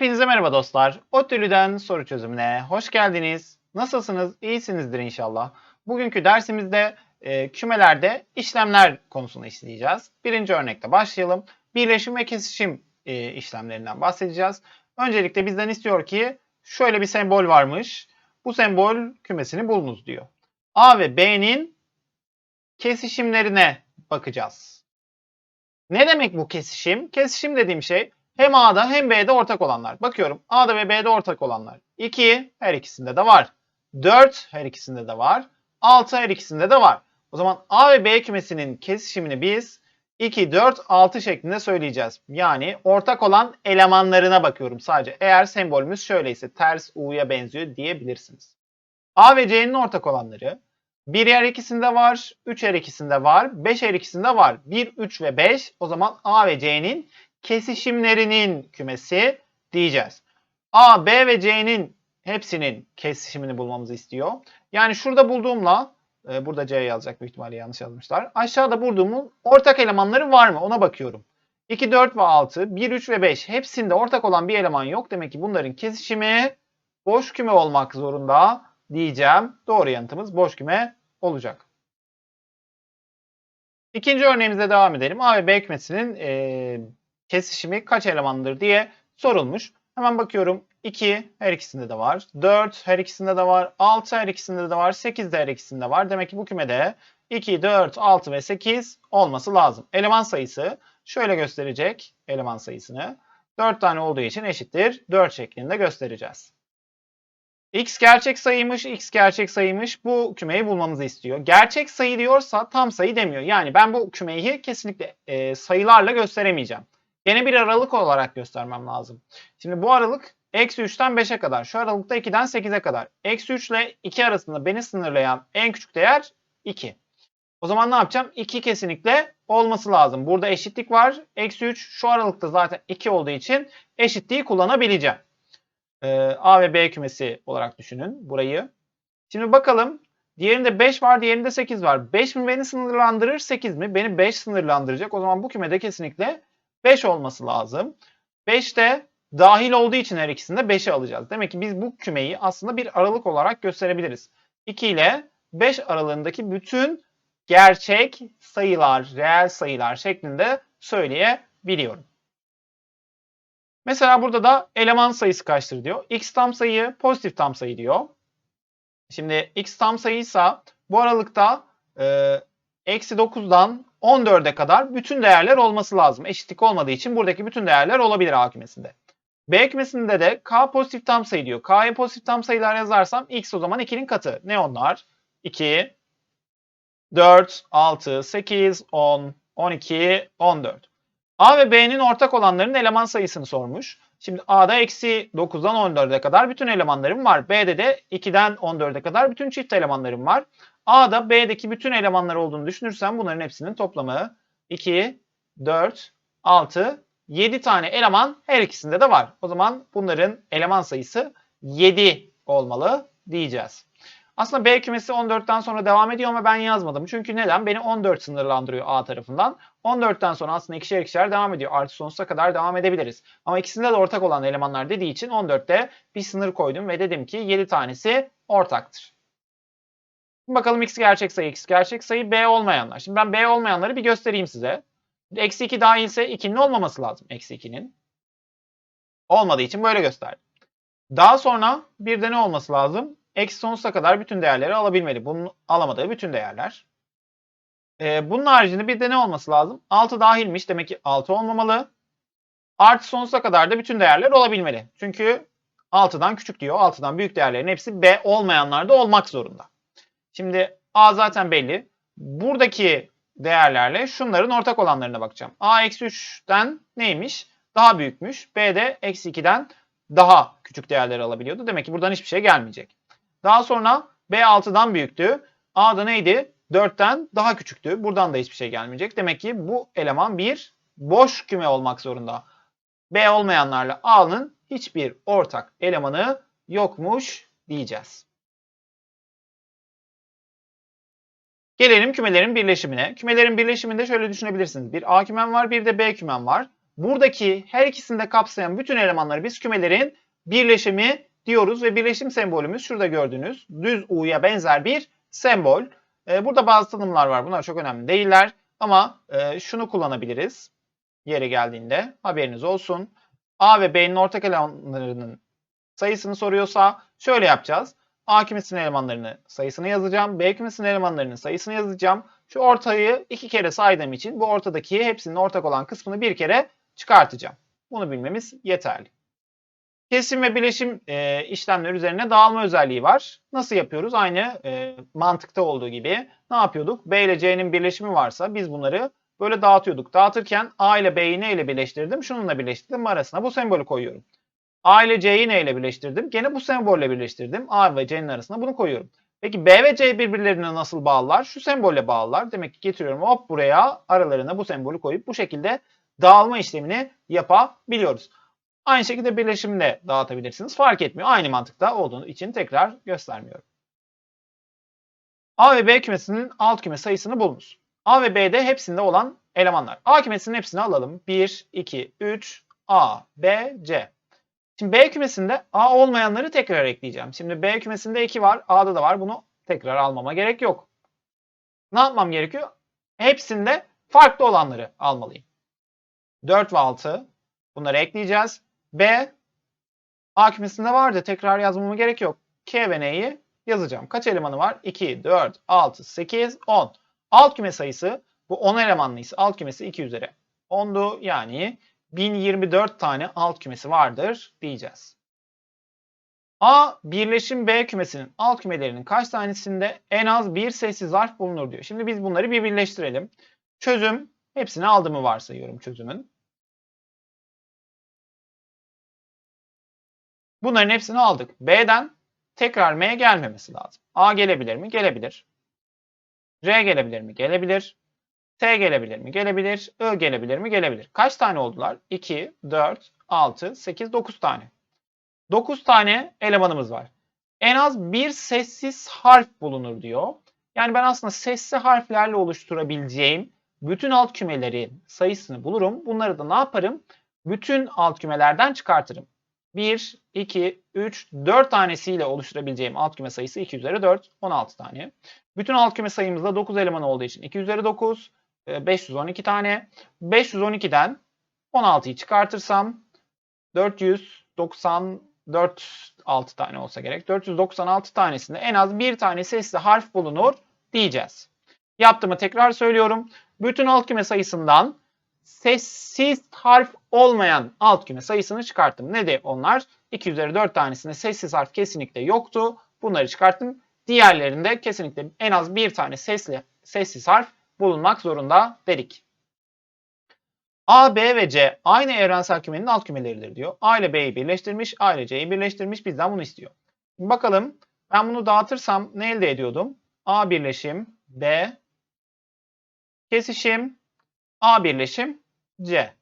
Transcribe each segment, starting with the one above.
Hepinize merhaba dostlar. ODTÜ'lüden soru çözümüne hoş geldiniz. Nasılsınız? İyisinizdir inşallah. Bugünkü dersimizde e, kümelerde işlemler konusunu işleyeceğiz. Birinci örnekte başlayalım. Birleşim ve kesişim e, işlemlerinden bahsedeceğiz. Öncelikle bizden istiyor ki şöyle bir sembol varmış. Bu sembol kümesini bulunuz diyor. A ve B'nin kesişimlerine bakacağız. Ne demek bu kesişim? Kesişim dediğim şey hem A'da hem B'de ortak olanlar. Bakıyorum A'da ve B'de ortak olanlar. 2 her ikisinde de var. 4 her ikisinde de var. 6 her ikisinde de var. O zaman A ve B kümesinin kesişimini biz 2, 4, 6 şeklinde söyleyeceğiz. Yani ortak olan elemanlarına bakıyorum sadece. Eğer sembolümüz şöyleyse ters U'ya benziyor diyebilirsiniz. A ve C'nin ortak olanları 1 her ikisinde var, 3 her ikisinde var, 5 her ikisinde var. 1, 3 ve 5 o zaman A ve C'nin kesişimlerinin kümesi diyeceğiz. A, B ve C'nin hepsinin kesişimini bulmamızı istiyor. Yani şurada bulduğumla e, burada C yazacak büyük ihtimalle yanlış yazmışlar. Aşağıda bulduğumun ortak elemanları var mı ona bakıyorum. 2, 4 ve 6, 1, 3 ve 5 hepsinde ortak olan bir eleman yok. Demek ki bunların kesişimi boş küme olmak zorunda diyeceğim. Doğru yanıtımız boş küme olacak. İkinci örneğimize devam edelim. A ve B kümesinin e, kesişimi kaç elemandır diye sorulmuş. Hemen bakıyorum 2 her ikisinde de var. 4 her ikisinde de var. 6 her ikisinde de var. 8 de her ikisinde var. Demek ki bu kümede 2, 4, 6 ve 8 olması lazım. Eleman sayısı şöyle gösterecek eleman sayısını. 4 tane olduğu için eşittir. 4 şeklinde göstereceğiz. X gerçek sayıymış, X gerçek sayıymış. Bu kümeyi bulmamızı istiyor. Gerçek sayı diyorsa tam sayı demiyor. Yani ben bu kümeyi kesinlikle e, sayılarla gösteremeyeceğim. Yine bir aralık olarak göstermem lazım. Şimdi bu aralık eksi 3'ten 5'e kadar. Şu aralıkta 2'den 8'e kadar. Eksi 3 ile 2 arasında beni sınırlayan en küçük değer 2. O zaman ne yapacağım? 2 kesinlikle olması lazım. Burada eşitlik var. Eksi 3 şu aralıkta zaten 2 olduğu için eşitliği kullanabileceğim. Ee, A ve B kümesi olarak düşünün burayı. Şimdi bakalım. Diğerinde 5 var, diğerinde 8 var. 5 mi beni sınırlandırır, 8 mi? Beni 5 sınırlandıracak. O zaman bu kümede kesinlikle 5 olması lazım. 5 de dahil olduğu için her ikisinde 5'i alacağız. Demek ki biz bu kümeyi aslında bir aralık olarak gösterebiliriz. 2 ile 5 aralığındaki bütün gerçek sayılar, reel sayılar şeklinde söyleyebiliyorum. Mesela burada da eleman sayısı kaçtır diyor. X tam sayı, pozitif tam sayı diyor. Şimdi x tam sayıysa bu aralıkta eksi 9'dan 14'e kadar bütün değerler olması lazım. Eşitlik olmadığı için buradaki bütün değerler olabilir A kümesinde. B kümesinde de K pozitif tam sayı diyor. K'ya pozitif tam sayılar yazarsam X o zaman 2'nin katı. Ne onlar? 2, 4, 6, 8, 10, 12, 14. A ve B'nin ortak olanların eleman sayısını sormuş. Şimdi A'da eksi 9'dan 14'e kadar bütün elemanlarım var. B'de de 2'den 14'e kadar bütün çift elemanlarım var. A'da B'deki bütün elemanlar olduğunu düşünürsem bunların hepsinin toplamı 2, 4, 6, 7 tane eleman her ikisinde de var. O zaman bunların eleman sayısı 7 olmalı diyeceğiz. Aslında B kümesi 14'ten sonra devam ediyor ama ben yazmadım. Çünkü neden? Beni 14 sınırlandırıyor A tarafından. 14'ten sonra aslında ikişer ikişer devam ediyor. Artı sonsuza kadar devam edebiliriz. Ama ikisinde de ortak olan elemanlar dediği için 14'te bir sınır koydum ve dedim ki 7 tanesi ortaktır. Bakalım x gerçek sayı, x gerçek sayı, b olmayanlar. Şimdi ben b olmayanları bir göstereyim size. Eksi 2 dahilse 2'nin olmaması lazım. Eksi 2'nin. Olmadığı için böyle gösterdim. Daha sonra bir de ne olması lazım? Eksi sonsuza kadar bütün değerleri alabilmeli. Bunun alamadığı bütün değerler. Ee, bunun haricinde bir de ne olması lazım? 6 dahilmiş. Demek ki 6 olmamalı. Artı sonsuza kadar da bütün değerler olabilmeli. Çünkü 6'dan küçük diyor. 6'dan büyük değerlerin hepsi B olmayanlar da olmak zorunda. Şimdi A zaten belli. Buradaki değerlerle şunların ortak olanlarına bakacağım. A eksi 3'ten neymiş? Daha büyükmüş. B de eksi 2'den daha küçük değerleri alabiliyordu. Demek ki buradan hiçbir şey gelmeyecek. Daha sonra B 6'dan büyüktü. A da neydi? 4'ten daha küçüktü. Buradan da hiçbir şey gelmeyecek. Demek ki bu eleman bir boş küme olmak zorunda. B olmayanlarla A'nın hiçbir ortak elemanı yokmuş diyeceğiz. Gelelim kümelerin birleşimine. Kümelerin birleşiminde şöyle düşünebilirsiniz. Bir A kümem var, bir de B kümem var. buradaki her ikisini de kapsayan bütün elemanları biz kümelerin birleşimi diyoruz ve birleşim sembolümüz şurada gördüğünüz düz U'ya benzer bir sembol. Ee, burada bazı tanımlar var. Bunlar çok önemli değiller. Ama e, şunu kullanabiliriz. Yere geldiğinde haberiniz olsun. A ve B'nin ortak elemanlarının sayısını soruyorsa şöyle yapacağız. A kümesinin elemanlarını sayısını yazacağım. B kümesinin elemanlarının sayısını yazacağım. Şu ortayı iki kere saydığım için bu ortadaki hepsinin ortak olan kısmını bir kere çıkartacağım. Bunu bilmemiz yeterli. Kesim ve bileşim e, işlemleri üzerine dağılma özelliği var. Nasıl yapıyoruz? Aynı e, mantıkta olduğu gibi ne yapıyorduk? B ile C'nin birleşimi varsa biz bunları böyle dağıtıyorduk. Dağıtırken A ile B'yi ne ile birleştirdim? Şununla birleştirdim. Arasına bu sembolü koyuyorum. A ile C'yi ne ile birleştirdim? Gene bu sembolle birleştirdim. A ve C'nin arasına bunu koyuyorum. Peki B ve C birbirlerine nasıl bağlılar? Şu sembolle bağlılar. Demek ki getiriyorum hop buraya aralarına bu sembolü koyup bu şekilde dağılma işlemini yapabiliyoruz. Aynı şekilde birleşimini de dağıtabilirsiniz. Fark etmiyor. Aynı mantıkta olduğu için tekrar göstermiyorum. A ve B kümesinin alt küme sayısını bulunuz. A ve B'de hepsinde olan elemanlar. A kümesinin hepsini alalım. 1, 2, 3, A, B, C. Şimdi B kümesinde A olmayanları tekrar ekleyeceğim. Şimdi B kümesinde 2 var, A'da da var. Bunu tekrar almama gerek yok. Ne yapmam gerekiyor? Hepsinde farklı olanları almalıyım. 4 ve 6 bunları ekleyeceğiz. B A kümesinde vardı. Tekrar yazmama gerek yok. K ve N'yi yazacağım. Kaç elemanı var? 2, 4, 6, 8, 10. Alt küme sayısı bu 10 elemanlıysa alt kümesi 2 üzeri 10'du. Yani 1024 tane alt kümesi vardır diyeceğiz. A birleşim B kümesinin alt kümelerinin kaç tanesinde en az bir sessiz harf bulunur diyor. Şimdi biz bunları bir birleştirelim. Çözüm hepsini aldığımı varsayıyorum çözümün. Bunların hepsini aldık. B'den tekrar M gelmemesi lazım. A gelebilir mi? Gelebilir. R gelebilir mi? Gelebilir. T gelebilir mi? Gelebilir. I gelebilir mi? Gelebilir. Kaç tane oldular? 2, 4, 6, 8, 9 tane. 9 tane elemanımız var. En az bir sessiz harf bulunur diyor. Yani ben aslında sesli harflerle oluşturabileceğim bütün alt kümelerin sayısını bulurum. Bunları da ne yaparım? Bütün alt kümelerden çıkartırım. 1, 2, 3, 4 tanesiyle oluşturabileceğim alt küme sayısı 2 üzeri 4, 16 tane. Bütün alt küme sayımızda 9 eleman olduğu için 2 üzeri 9, 512 tane. 512'den 16'yı çıkartırsam 494 6 tane olsa gerek. 496 tanesinde en az bir tane sesli harf bulunur diyeceğiz. Yaptığımı tekrar söylüyorum. Bütün alt küme sayısından sessiz harf olmayan alt küme sayısını çıkarttım. Ne de onlar? 2 üzeri 4 tanesinde sessiz harf kesinlikle yoktu. Bunları çıkarttım. Diğerlerinde kesinlikle en az bir tane sesli sessiz harf bulunmak zorunda dedik. A, B ve C aynı evrensel kümenin alt kümeleridir diyor. A ile B'yi birleştirmiş, A ile C'yi birleştirmiş. Bizden bunu istiyor. Bakalım ben bunu dağıtırsam ne elde ediyordum? A birleşim, B kesişim, A birleşim, C.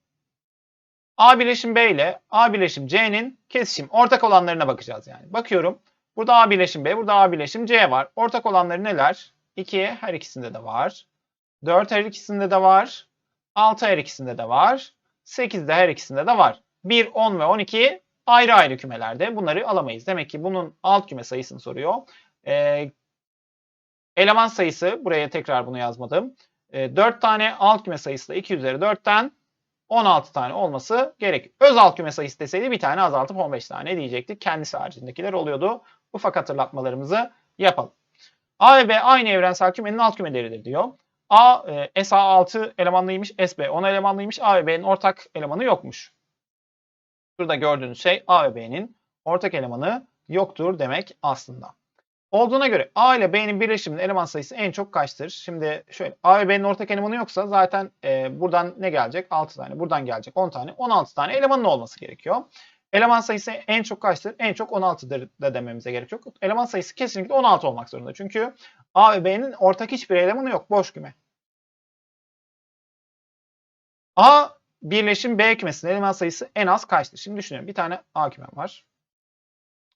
A birleşim B ile A birleşim C'nin kesişim ortak olanlarına bakacağız yani. Bakıyorum. Burada A birleşim B, burada A birleşim C var. Ortak olanları neler? 2 her ikisinde de var. 4 her ikisinde de var. 6 her ikisinde de var. 8 de her ikisinde de var. 1, 10 ve 12 ayrı ayrı kümelerde. Bunları alamayız. Demek ki bunun alt küme sayısını soruyor. Ee, eleman sayısı, buraya tekrar bunu yazmadım. Ee, 4 tane alt küme sayısı da 2 üzeri 4'ten 16 tane olması gerek. Öz alt küme sayısı deseydi bir tane azaltıp 15 tane diyecektik. Kendisi haricindekiler oluyordu. Ufak hatırlatmalarımızı yapalım. A ve B aynı evrensel kümenin alt kümeleridir diyor. A e, SA 6 elemanlıymış, SB 10 elemanlıymış. A ve B'nin ortak elemanı yokmuş. Burada gördüğünüz şey A ve B'nin ortak elemanı yoktur demek aslında. Olduğuna göre A ile B'nin birleşiminin eleman sayısı en çok kaçtır? Şimdi şöyle A ve B'nin ortak elemanı yoksa zaten e, buradan ne gelecek? 6 tane. Buradan gelecek 10 tane. 16 tane elemanın olması gerekiyor. Eleman sayısı en çok kaçtır? En çok 16'dır da dememize gerek yok. Eleman sayısı kesinlikle 16 olmak zorunda. Çünkü A ve B'nin ortak hiçbir elemanı yok. Boş küme. A birleşim B kümesinin eleman sayısı en az kaçtır? Şimdi düşünüyorum. Bir tane A kümem var.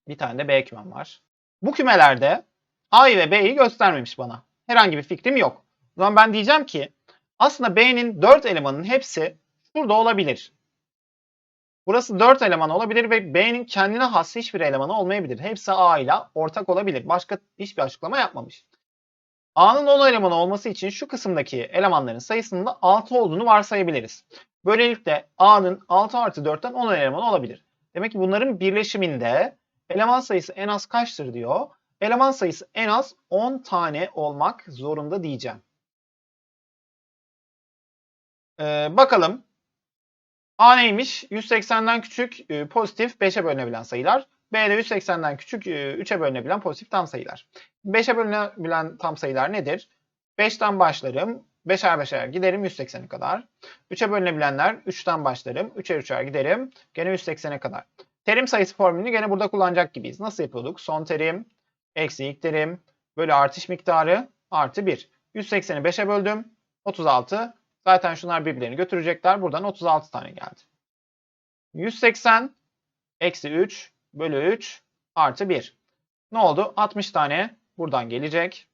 Bir tane de B kümem var. Bu kümelerde A'yı ve B'yi göstermemiş bana. Herhangi bir fikrim yok. O zaman ben diyeceğim ki aslında B'nin 4 elemanın hepsi şurada olabilir. Burası 4 eleman olabilir ve B'nin kendine has hiçbir elemanı olmayabilir. Hepsi A ile ortak olabilir. Başka hiçbir açıklama yapmamış. A'nın 10 elemanı olması için şu kısımdaki elemanların sayısının da 6 olduğunu varsayabiliriz. Böylelikle A'nın 6 artı 4'ten 10 eleman olabilir. Demek ki bunların birleşiminde eleman sayısı en az kaçtır diyor. Eleman sayısı en az 10 tane olmak zorunda diyeceğim. Ee, bakalım. A neymiş? 180'den küçük e, pozitif 5'e bölünebilen sayılar. B de 180'den küçük e, 3'e bölünebilen pozitif tam sayılar. 5'e bölünebilen tam sayılar nedir? 5'ten başlarım. 5'er 5'er giderim 180'e kadar. 3'e bölünebilenler 3'ten başlarım. 3'er 3'er giderim. Gene 180'e kadar. Terim sayısı formülünü gene burada kullanacak gibiyiz. Nasıl yapıyorduk? Son terim, eksi ilk terim, bölü artış miktarı artı 1. 180'i 5'e böldüm. 36. Zaten şunlar birbirlerini götürecekler. Buradan 36 tane geldi. 180 eksi 3 bölü 3 artı 1. Ne oldu? 60 tane buradan gelecek.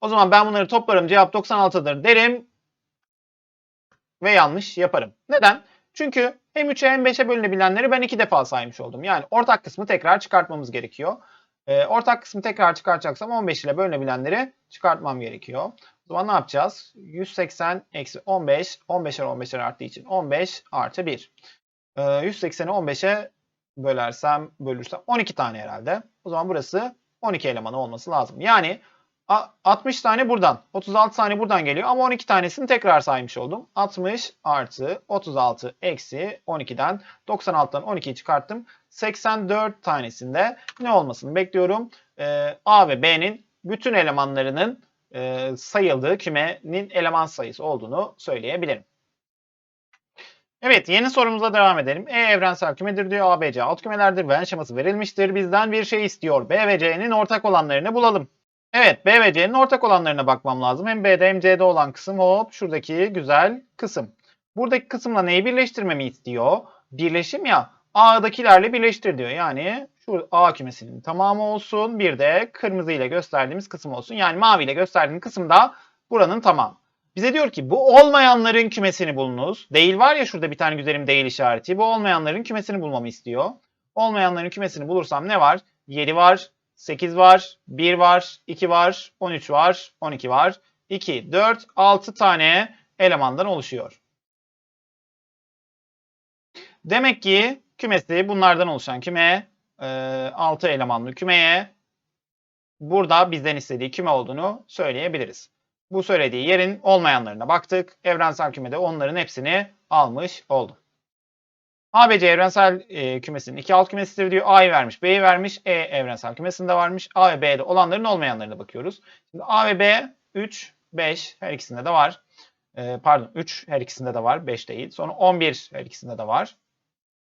O zaman ben bunları toplarım cevap 96'dır derim ve yanlış yaparım. Neden? Çünkü hem 3'e hem 5'e bölünebilenleri ben iki defa saymış oldum. Yani ortak kısmı tekrar çıkartmamız gerekiyor. Ee, ortak kısmı tekrar çıkartacaksam 15 ile bölünebilenleri çıkartmam gerekiyor. O zaman ne yapacağız? 180 eksi 15. 15'er 15'er arttığı için 15 artı 1. Ee, 180'i 15'e bölersem, bölürsem 12 tane herhalde. O zaman burası 12 elemanı olması lazım. Yani 60 tane buradan, 36 tane buradan geliyor ama 12 tanesini tekrar saymış oldum. 60 artı 36 eksi 12'den 96'dan 12'yi çıkarttım. 84 tanesinde ne olmasını bekliyorum? Ee, A ve B'nin bütün elemanlarının e, sayıldığı kümenin eleman sayısı olduğunu söyleyebilirim. Evet yeni sorumuza devam edelim. E evrensel kümedir diyor. A, B, C alt kümelerdir. Venn şeması verilmiştir. Bizden bir şey istiyor. B ve C'nin ortak olanlarını bulalım. Evet B ve C'nin ortak olanlarına bakmam lazım. Hem B'de hem C'de olan kısım hop şuradaki güzel kısım. Buradaki kısımla neyi birleştirmemi istiyor? Birleşim ya A'dakilerle birleştir diyor. Yani şu A kümesinin tamamı olsun. Bir de kırmızı ile gösterdiğimiz kısım olsun. Yani mavi ile gösterdiğim kısım da buranın tamamı. Bize diyor ki bu olmayanların kümesini bulunuz. Değil var ya şurada bir tane güzelim değil işareti. Bu olmayanların kümesini bulmamı istiyor. Olmayanların kümesini bulursam ne var? 7 var, 8 var, 1 var, 2 var, 13 var, 12 var. 2, 4, 6 tane elemandan oluşuyor. Demek ki kümesi bunlardan oluşan küme 6 elemanlı kümeye burada bizden istediği küme olduğunu söyleyebiliriz. Bu söylediği yerin olmayanlarına baktık. Evrensel kümede onların hepsini almış oldu. ABC evrensel e, kümesinin iki alt kümesidir diyor. A'yı vermiş, B'yi vermiş. E evrensel kümesinde varmış. A ve B'de olanların olmayanlarına bakıyoruz. Şimdi A ve B 3, 5 her ikisinde de var. E, pardon 3 her ikisinde de var. 5 değil. Sonra 11 her ikisinde de var.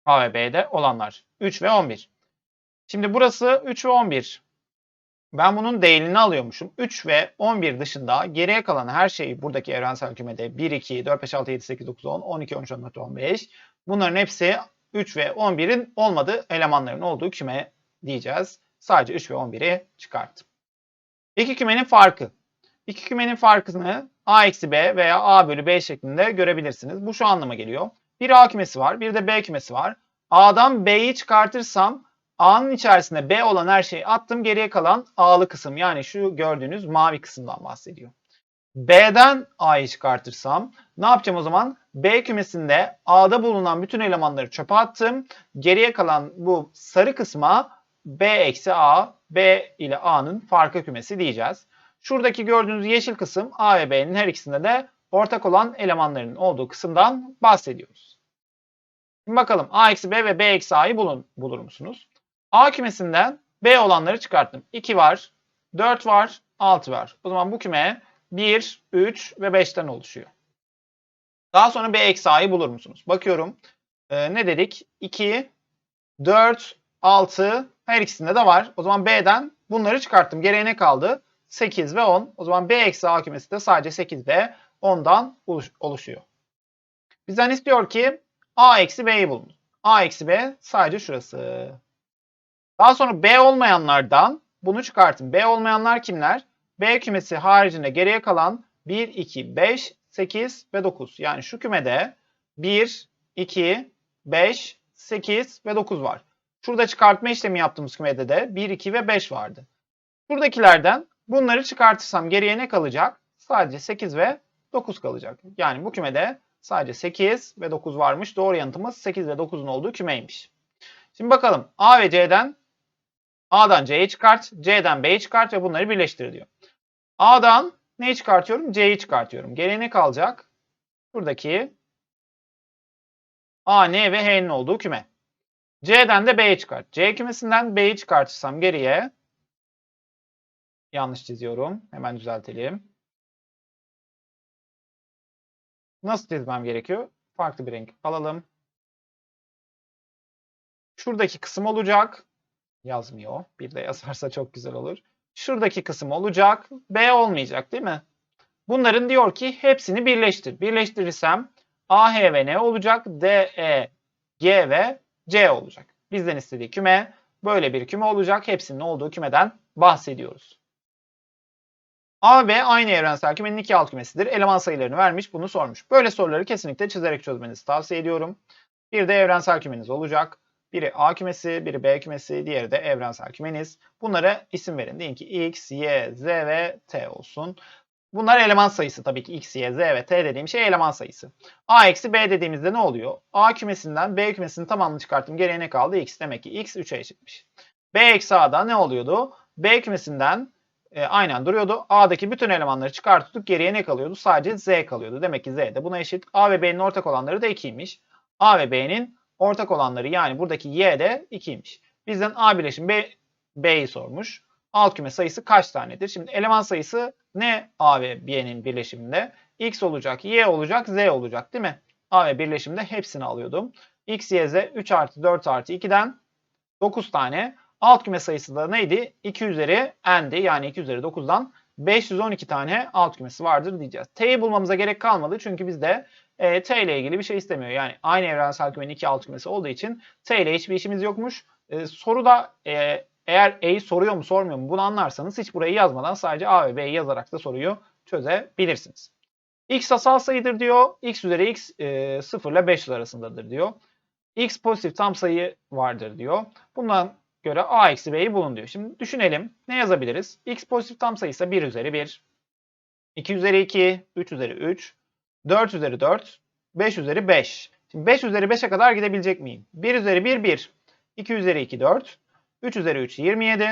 A ve B'de olanlar. 3 ve 11. Şimdi burası 3 ve 11. Ben bunun değilini alıyormuşum. 3 ve 11 dışında geriye kalan her şeyi buradaki evrensel kümede 1, 2, 4, 5, 6, 7, 8, 9, 10, 12, 13, 14, 15. Bunların hepsi 3 ve 11'in olmadığı elemanların olduğu küme diyeceğiz. Sadece 3 ve 11'i çıkarttım. İki kümenin farkı. İki kümenin farkını A eksi B veya A bölü B şeklinde görebilirsiniz. Bu şu anlama geliyor. Bir A kümesi var, bir de B kümesi var. A'dan B'yi çıkartırsam A'nın içerisinde B olan her şeyi attım. Geriye kalan A'lı kısım yani şu gördüğünüz mavi kısımdan bahsediyor. B'den A'yı çıkartırsam ne yapacağım o zaman? B kümesinde A'da bulunan bütün elemanları çöpe attım. Geriye kalan bu sarı kısma B eksi A, B ile A'nın farkı kümesi diyeceğiz. Şuradaki gördüğünüz yeşil kısım A ve B'nin her ikisinde de ortak olan elemanların olduğu kısımdan bahsediyoruz. Şimdi bakalım A eksi B ve B eksi A'yı bulun, bulur musunuz? A kümesinden B olanları çıkarttım. 2 var, 4 var, 6 var. O zaman bu küme 1, 3 ve 5'ten oluşuyor. Daha sonra B eksi A'yı bulur musunuz? Bakıyorum. Ee, ne dedik? 2, 4, 6 her ikisinde de var. O zaman B'den bunları çıkarttım. Geriye ne kaldı? 8 ve 10. O zaman B eksi A kümesi de sadece 8 ve 10'dan oluşuyor. Bizden istiyor ki A eksi B'yi bulun. A eksi B sadece şurası. Daha sonra B olmayanlardan bunu çıkartın. B olmayanlar kimler? B kümesi haricinde geriye kalan 1, 2, 5, 8 ve 9. Yani şu kümede 1, 2, 5, 8 ve 9 var. Şurada çıkartma işlemi yaptığımız kümede de 1, 2 ve 5 vardı. Buradakilerden bunları çıkartırsam geriye ne kalacak? Sadece 8 ve 9 kalacak. Yani bu kümede sadece 8 ve 9 varmış. Doğru yanıtımız 8 ve 9'un olduğu kümeymiş. Şimdi bakalım A ve C'den A'dan C'yi çıkart, C'den B'yi çıkart ve bunları birleştir diyor. A'dan neyi çıkartıyorum? C'yi çıkartıyorum. Geriye ne kalacak? Buradaki A, N ve H'nin olduğu küme. C'den de B'yi çıkart. C kümesinden B'yi çıkartırsam geriye yanlış çiziyorum. Hemen düzeltelim. Nasıl çizmem gerekiyor? Farklı bir renk alalım. Şuradaki kısım olacak. Yazmıyor. Bir de yazarsa çok güzel olur. Şuradaki kısım olacak. B olmayacak değil mi? Bunların diyor ki hepsini birleştir. Birleştirirsem A, H ve N olacak. D, E, G ve C olacak. Bizden istediği küme böyle bir küme olacak. Hepsinin olduğu kümeden bahsediyoruz. A ve aynı evrensel kümenin iki alt kümesidir. Eleman sayılarını vermiş, bunu sormuş. Böyle soruları kesinlikle çizerek çözmenizi tavsiye ediyorum. Bir de evrensel kümeniz olacak. Biri A kümesi, biri B kümesi, diğeri de evrensel kümeniz. Bunlara isim verin. Deyin ki X, Y, Z ve T olsun. Bunlar eleman sayısı tabii ki X, Y, Z ve T dediğim şey eleman sayısı. A eksi B dediğimizde ne oluyor? A kümesinden B kümesinin tamamını çıkarttım. Geriye ne kaldı? X. Demek ki X 3'e eşitmiş. B eksi A'da ne oluyordu? B kümesinden e, aynen duruyordu. A'daki bütün elemanları çıkarttık. Geriye ne kalıyordu? Sadece Z kalıyordu. Demek ki Z de buna eşit. A ve B'nin ortak olanları da 2'ymiş. A ve B'nin ortak olanları yani buradaki Y de 2'ymiş. Bizden A bileşim B, B'yi sormuş. Alt küme sayısı kaç tanedir? Şimdi eleman sayısı ne A ve B'nin birleşiminde? X olacak, Y olacak, Z olacak değil mi? A ve birleşimde hepsini alıyordum. X, Y, Z 3 artı 4 artı 2'den 9 tane. Alt küme sayısı da neydi? 2 üzeri n'di. Yani 2 üzeri 9'dan 512 tane alt kümesi vardır diyeceğiz. T'yi bulmamıza gerek kalmadı çünkü bizde e, T ile ilgili bir şey istemiyor. Yani aynı evrensel kümenin iki alt kümesi olduğu için T ile hiçbir işimiz yokmuş. E, soruda e, eğer E'yi soruyor mu sormuyor mu bunu anlarsanız hiç burayı yazmadan sadece A ve B'yi yazarak da soruyu çözebilirsiniz. X asal sayıdır diyor. X üzeri X e, 0 ile 500 arasındadır diyor. X pozitif tam sayı vardır diyor. Bundan göre A eksi B'yi bulun diyor. Şimdi düşünelim. Ne yazabiliriz? X pozitif tam sayıysa 1 üzeri 1. 2 üzeri 2. 3 üzeri 3. 4 üzeri 4. 5 üzeri 5. Şimdi 5 üzeri 5'e kadar gidebilecek miyim? 1 üzeri 1 1. 2 üzeri 2 4. 3 üzeri 3 27.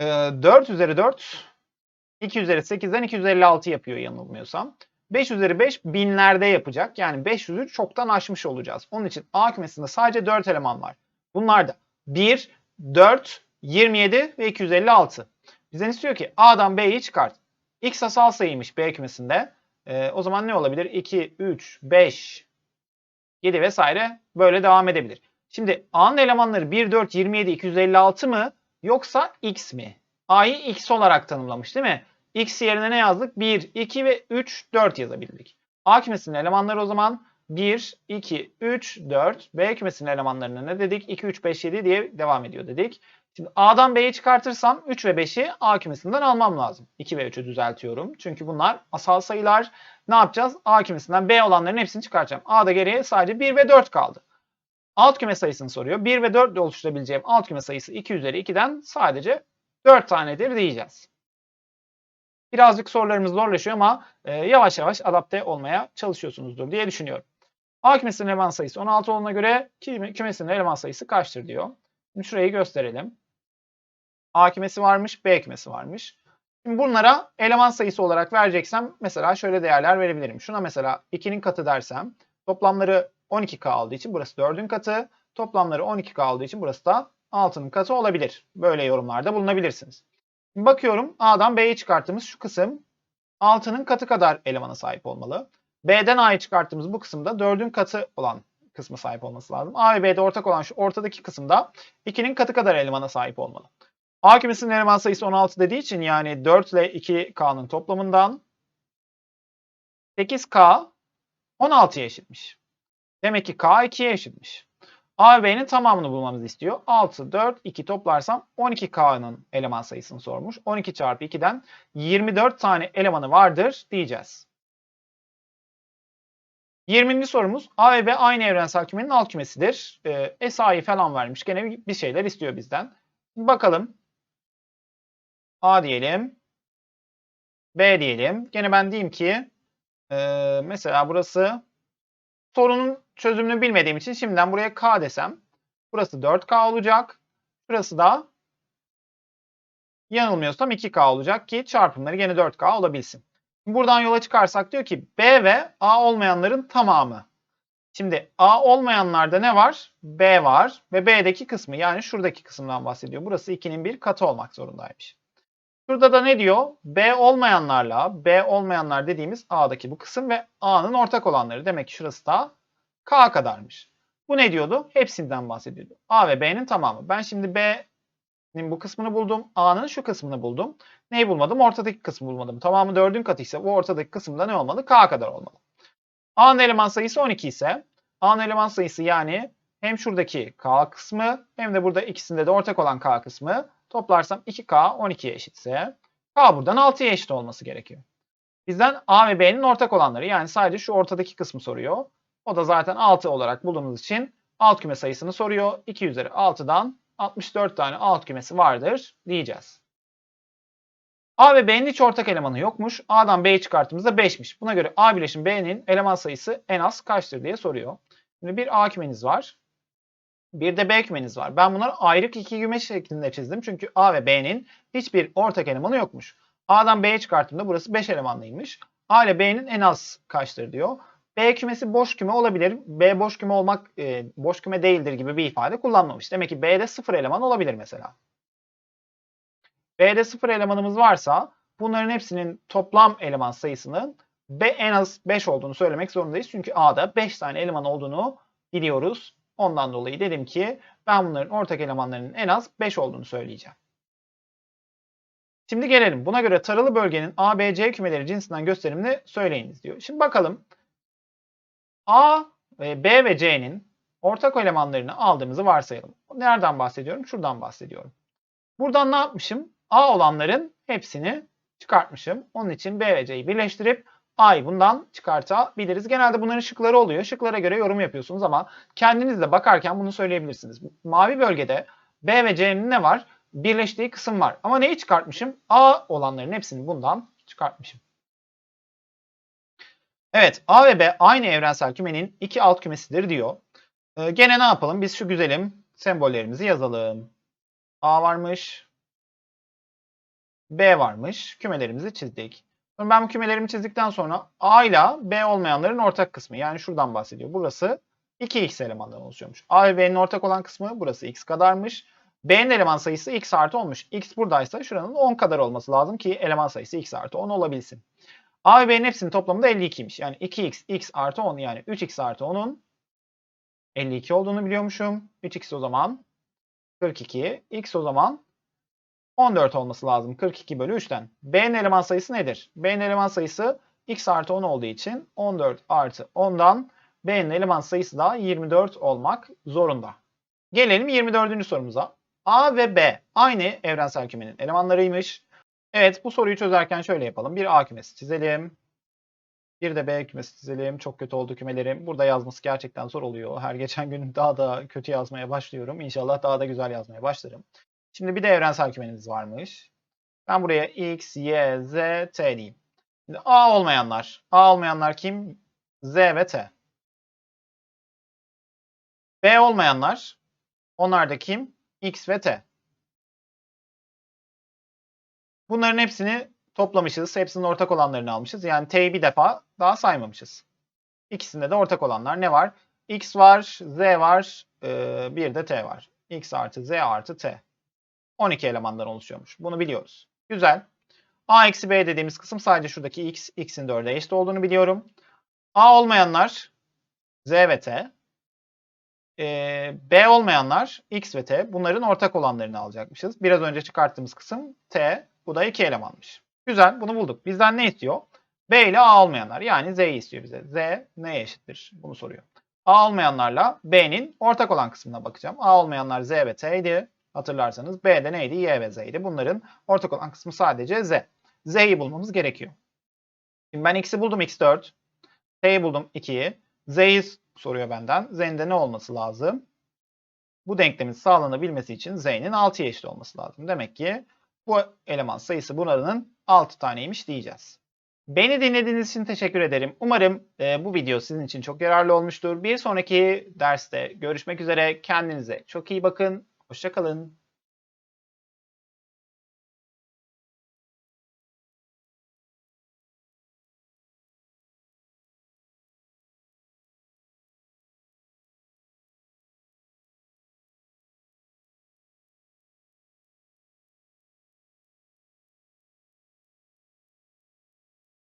Ee, 4 üzeri 4. 2 üzeri 8'den 256 yapıyor yanılmıyorsam. 5 üzeri 5 binlerde yapacak. Yani 500'ü çoktan aşmış olacağız. Onun için A kümesinde sadece 4 eleman var. Bunlar da 1, 4, 27 ve 256. Bizden istiyor ki A'dan B'yi çıkart. X asal sayıymış B kümesinde. Ee, o zaman ne olabilir? 2, 3, 5, 7 vesaire böyle devam edebilir. Şimdi A'nın elemanları 1, 4, 27, 256 mı yoksa X mi? A'yı X olarak tanımlamış değil mi? X yerine ne yazdık? 1, 2 ve 3, 4 yazabildik. A kümesinin elemanları o zaman 1, 2, 3, 4. B kümesinin elemanlarına ne dedik? 2, 3, 5, 7 diye devam ediyor dedik. Şimdi A'dan B'yi çıkartırsam 3 ve 5'i A kümesinden almam lazım. 2 ve 3'ü düzeltiyorum. Çünkü bunlar asal sayılar. Ne yapacağız? A kümesinden B olanların hepsini çıkartacağım. A'da geriye sadece 1 ve 4 kaldı. Alt küme sayısını soruyor. 1 ve 4 ile oluşturabileceğim alt küme sayısı 2 üzeri 2'den sadece 4 tanedir diyeceğiz. Birazcık sorularımız zorlaşıyor ama e, yavaş yavaş adapte olmaya çalışıyorsunuzdur diye düşünüyorum. A kümesinin eleman sayısı 16 olduğuna göre kümesinin eleman sayısı kaçtır diyor. Şimdi şurayı gösterelim. A kümesi varmış, B kümesi varmış. Şimdi bunlara eleman sayısı olarak vereceksem mesela şöyle değerler verebilirim. Şuna mesela 2'nin katı dersem toplamları 12K aldığı için burası 4'ün katı. Toplamları 12K aldığı için burası da 6'nın katı olabilir. Böyle yorumlarda bulunabilirsiniz. Şimdi bakıyorum A'dan B'yi çıkarttığımız şu kısım 6'nın katı kadar elemana sahip olmalı. B'den A'yı çıkarttığımız bu kısımda 4'ün katı olan kısmı sahip olması lazım. A ve B'de ortak olan şu ortadaki kısımda 2'nin katı kadar elemana sahip olmalı. A kümesinin eleman sayısı 16 dediği için yani 4 ile 2K'nın toplamından 8K 16'ya eşitmiş. Demek ki K 2'ye eşitmiş. A ve B'nin tamamını bulmamızı istiyor. 6, 4, 2 toplarsam 12K'nın eleman sayısını sormuş. 12 çarpı 2'den 24 tane elemanı vardır diyeceğiz. 20. sorumuz A ve B aynı evrensel kümenin alt kümesidir. Ee, SA'yı falan vermiş. Gene bir şeyler istiyor bizden. Bakalım. A diyelim. B diyelim. Gene ben diyeyim ki ee, mesela burası sorunun çözümünü bilmediğim için şimdiden buraya K desem. Burası 4K olacak. Burası da yanılmıyorsam 2K olacak ki çarpımları gene 4K olabilsin. Buradan yola çıkarsak diyor ki B ve A olmayanların tamamı. Şimdi A olmayanlarda ne var? B var ve B'deki kısmı yani şuradaki kısımdan bahsediyor. Burası 2'nin bir katı olmak zorundaymış. Burada da ne diyor? B olmayanlarla B olmayanlar dediğimiz A'daki bu kısım ve A'nın ortak olanları. Demek ki şurası da K kadarmış. Bu ne diyordu? Hepsinden bahsediyordu. A ve B'nin tamamı. Ben şimdi B'nin bu kısmını buldum. A'nın şu kısmını buldum. Neyi bulmadım? Ortadaki kısmı bulmadım. Tamamı 4'ün katı ise bu ortadaki kısımda ne olmalı? K kadar olmalı. A'nın eleman sayısı 12 ise A'nın eleman sayısı yani hem şuradaki K kısmı hem de burada ikisinde de ortak olan K kısmı toplarsam 2K 12'ye eşitse K buradan 6'ya eşit olması gerekiyor. Bizden A ve B'nin ortak olanları yani sadece şu ortadaki kısmı soruyor. O da zaten 6 olarak bulduğumuz için alt küme sayısını soruyor. 2 üzeri 6'dan 64 tane alt kümesi vardır diyeceğiz. A ve B'nin hiç ortak elemanı yokmuş. A'dan B'yi çıkarttığımızda 5'miş. Buna göre A bileşim B'nin eleman sayısı en az kaçtır diye soruyor. Şimdi bir A kümeniz var. Bir de B kümeniz var. Ben bunları ayrık iki küme şeklinde çizdim. Çünkü A ve B'nin hiçbir ortak elemanı yokmuş. A'dan B'ye çıkarttığımda burası 5 elemanlıymış. A ile B'nin en az kaçtır diyor. B kümesi boş küme olabilir. B boş küme olmak e, boş küme değildir gibi bir ifade kullanmamış. Demek ki B'de 0 eleman olabilir mesela. B'de 0 elemanımız varsa bunların hepsinin toplam eleman sayısının B en az 5 olduğunu söylemek zorundayız. Çünkü A'da 5 tane eleman olduğunu biliyoruz. Ondan dolayı dedim ki ben bunların ortak elemanlarının en az 5 olduğunu söyleyeceğim. Şimdi gelelim. Buna göre taralı bölgenin A, B, C kümeleri cinsinden gösterimini söyleyiniz diyor. Şimdi bakalım. A, B ve C'nin ortak elemanlarını aldığımızı varsayalım. Nereden bahsediyorum? Şuradan bahsediyorum. Buradan ne yapmışım? A olanların hepsini çıkartmışım. Onun için B ve C'yi birleştirip A'yı bundan çıkartabiliriz. Genelde bunların şıkları oluyor. Şıklara göre yorum yapıyorsunuz ama kendiniz de bakarken bunu söyleyebilirsiniz. Mavi bölgede B ve C'nin ne var? Birleştiği kısım var. Ama neyi çıkartmışım? A olanların hepsini bundan çıkartmışım. Evet A ve B aynı evrensel kümenin iki alt kümesidir diyor. Ee, gene ne yapalım? Biz şu güzelim sembollerimizi yazalım. A varmış. B varmış. Kümelerimizi çizdik. Sonra ben bu kümelerimi çizdikten sonra A ile B olmayanların ortak kısmı. Yani şuradan bahsediyor. Burası 2x elemandan oluşuyormuş. A ve B'nin ortak olan kısmı burası x kadarmış. B'nin eleman sayısı x artı 10'muş. X buradaysa şuranın 10 kadar olması lazım ki eleman sayısı x artı 10 olabilsin. A ve B'nin hepsinin toplamı da 52'ymiş. Yani 2x, x artı 10 yani 3x artı 10'un 52 olduğunu biliyormuşum. 3x o zaman 42. X o zaman 14 olması lazım 42 bölü 3'ten. B'nin eleman sayısı nedir? B'nin eleman sayısı x artı 10 olduğu için 14 artı 10'dan B'nin eleman sayısı da 24 olmak zorunda. Gelelim 24. sorumuza. A ve B aynı evrensel kümenin elemanlarıymış. Evet bu soruyu çözerken şöyle yapalım. Bir A kümesi çizelim. Bir de B kümesi çizelim. Çok kötü oldu kümelerim. Burada yazması gerçekten zor oluyor. Her geçen gün daha da kötü yazmaya başlıyorum. İnşallah daha da güzel yazmaya başlarım. Şimdi bir de evrensel kümeniz varmış. Ben buraya x, y, z, t diyeyim. Şimdi A olmayanlar. A olmayanlar kim? Z ve t. B olmayanlar. Onlar da kim? X ve t. Bunların hepsini toplamışız. Hepsinin ortak olanlarını almışız. Yani t'yi bir defa daha saymamışız. İkisinde de ortak olanlar ne var? X var, Z var, bir de T var. X artı Z artı T. 12 elemandan oluşuyormuş. Bunu biliyoruz. Güzel. A eksi B dediğimiz kısım sadece şuradaki X, X'in 4'e eşit olduğunu biliyorum. A olmayanlar Z ve T. Ee, B olmayanlar X ve T. Bunların ortak olanlarını alacakmışız. Biraz önce çıkarttığımız kısım T. Bu da 2 elemanmış. Güzel bunu bulduk. Bizden ne istiyor? B ile A olmayanlar yani Z'yi istiyor bize. Z neye eşittir? Bunu soruyor. A olmayanlarla B'nin ortak olan kısmına bakacağım. A olmayanlar Z ve T'ydi. Hatırlarsanız B'de neydi? Y ve Z'ydi. Bunların ortak olan kısmı sadece Z. Z'yi bulmamız gerekiyor. Şimdi ben X'i buldum X4. T'yi buldum 2'yi. Z'yi soruyor benden. Z'nin de ne olması lazım? Bu denklemin sağlanabilmesi için Z'nin 6'ya eşit olması lazım. Demek ki bu eleman sayısı bunların 6 taneymiş diyeceğiz. Beni dinlediğiniz için teşekkür ederim. Umarım e, bu video sizin için çok yararlı olmuştur. Bir sonraki derste görüşmek üzere. Kendinize çok iyi bakın. Hoşçakalın.